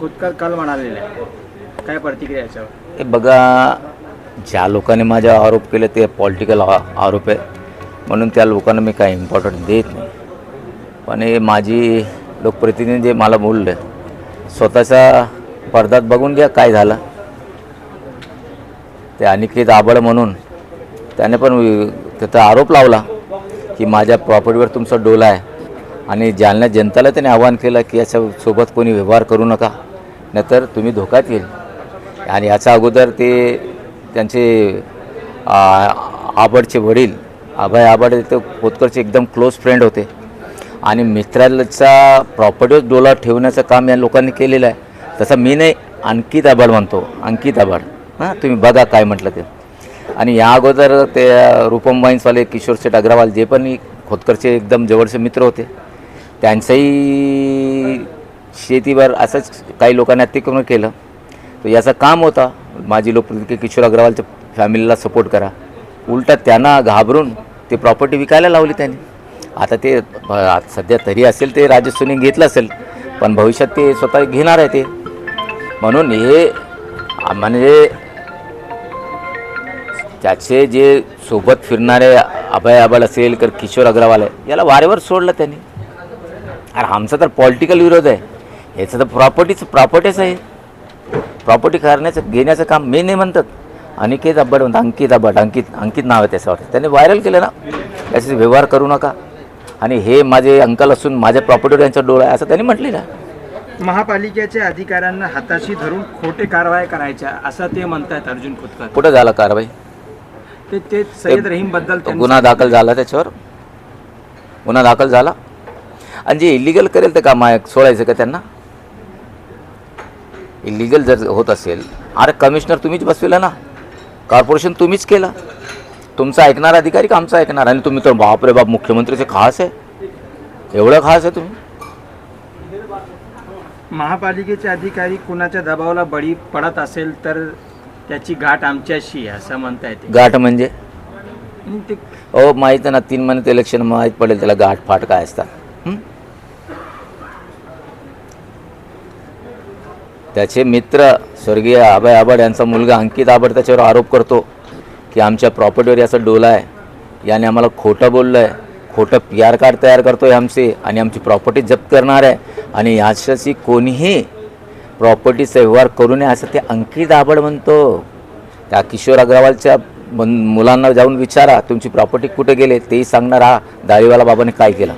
खुदकर काल म्हणालेले आहे. काय प्रतिक्रिया याच्यावर? हे बघा ज्या लोकांनी माझ्या आरोप केले ते पॉलिटिकल आरोप आहे. म्हणून त्या लोकांना मी काही इम्पॉर्टंट देत नाही. पण हे माझी लोकप्रतिनिधी जे मला बोलले स्वतःच्या पडद्यात बघून घ्या काय झालं. ते अनिकेत आबळ म्हणून त्याने पण त्याचा आरोप लावला की माझ्या प्रॉपर्टीवर तुमचा डोला आहे. आणि जालना जनताला त्याने आवाहन केलं की याच्यासोबत कोणी व्यवहार करू नका नाहीतर तुम्ही धोक्यात येईल. आणि याच्या अगोदर ते त्यांचे आबडचे वडील अभय आबड ते खोतकरचे एकदम क्लोज फ्रेंड होते. आणि मित्राचा प्रॉपर्टीवर डोला ठेवण्याचं काम या लोकांनी केलेलं आहे. तसं मी नाही अंकित आबाड म्हणतो. अंकित आबाड. हां तुम्ही बघा काय म्हटलं ते. आणि या अगोदर ते रुपम वाईन्सवाले किशोर शेठ अग्रवाल जे पण खोतकरचे एकदम जवळचे मित्र होते त्यांचंही शेतीवर असंच काही लोकांनी अतिक्रमण केलं. तर याचं काम होता. माझी लोकप्रतिनिधी किशोर अग्रवालच्या फॅमिलीला सपोर्ट करा. उलटा त्यांना घाबरून ते प्रॉपर्टी विकायला लावली त्यांनी. आता ते सध्या तरी असेल ते राजस्थानी घेतलं असेल पण भविष्यात ते स्वतः घेणार आहे ते. म्हणून हे म्हणजे त्याचे जे सोबत फिरणारे अभय आबाल असेल तर किशोर अग्रवाल आहे याला वारेवर सोडलं त्यांनी. अरे आमचा तर पॉलिटिकल विरोध आहे. याचं तर प्रॉपर्टीचं प्रॉपर्टीच आहे. प्रॉपर्टी करण्याचं घेण्याचं काम मी नाही म्हणतात. अनिकेत आंबड म्हणतात अंकित आंबड अंकित अंकित नाव आहे त्याच्यावर त्याने व्हायरल केलं ना. त्याचे व्यवहार करू नका. आणि हे माझे अंकल असून माझ्या प्रॉपर्टीवर यांचा डोळा आहे असं त्यांनी म्हटलेलं आहे. महापालिकेच्या अधिकाऱ्यांना हाताशी धरून खोटे कारवाया करायच्या असं ते म्हणतायत अर्जुन खोतकर. कुठं झाला कारवाई? ते ते सय्यद रहीमबद्दल तो गुन्हा दाखल झाला त्याच्यावर? गुन्हा दाखल झाला? आणि जे इलिगल करेल ते का माय सोडायचं का त्यांना? इलिगल जर होत असेल अरे कमिशनर तुम्हीच बसविलं ना. कॉर्पोरेशन तुम्हीच केलं. तुमचा ऐकणार अधिकारी का आमचा ऐकणार? आणि तुम्ही तर बापरे बाप मुख्यमंत्रीचे खास आहे. एवढं खास आहे तुम्ही? महापालिकेचे अधिकारी कुणाच्या दबावाला बळी पडत असेल तर त्याची गाठ आमच्याशी आहे असं म्हणता येते गाठ म्हणजे? हो माहीत आहे ना तीन महिन्यात इलेक्शन माहीत पडेल त्याला गाठ फाट काय असतात. त्याचे मित्र स्वर्गीय अभय आबड यांचा मुलगा अंकित आबड त्याच्यावर आरोप करतो की आमच्या प्रॉपर्टीवर याचा डोला आहे. याने आम्हाला खोटं बोललं आहे खोटं पी आर कार्ड तयार करतो आहे आमची आणि आमची प्रॉपर्टी जप्त करणार आहे. आणि याच्याशी कोणीही प्रॉपर्टीचा व्यवहार करू नये असं ते अंकित आबड म्हणतो. त्या किशोर अग्रवालच्या मुलांना जाऊन विचारा तुमची प्रॉपर्टी कुठे गेले तेही सांगणार हा दाळीवाला बाबाने काय केलं?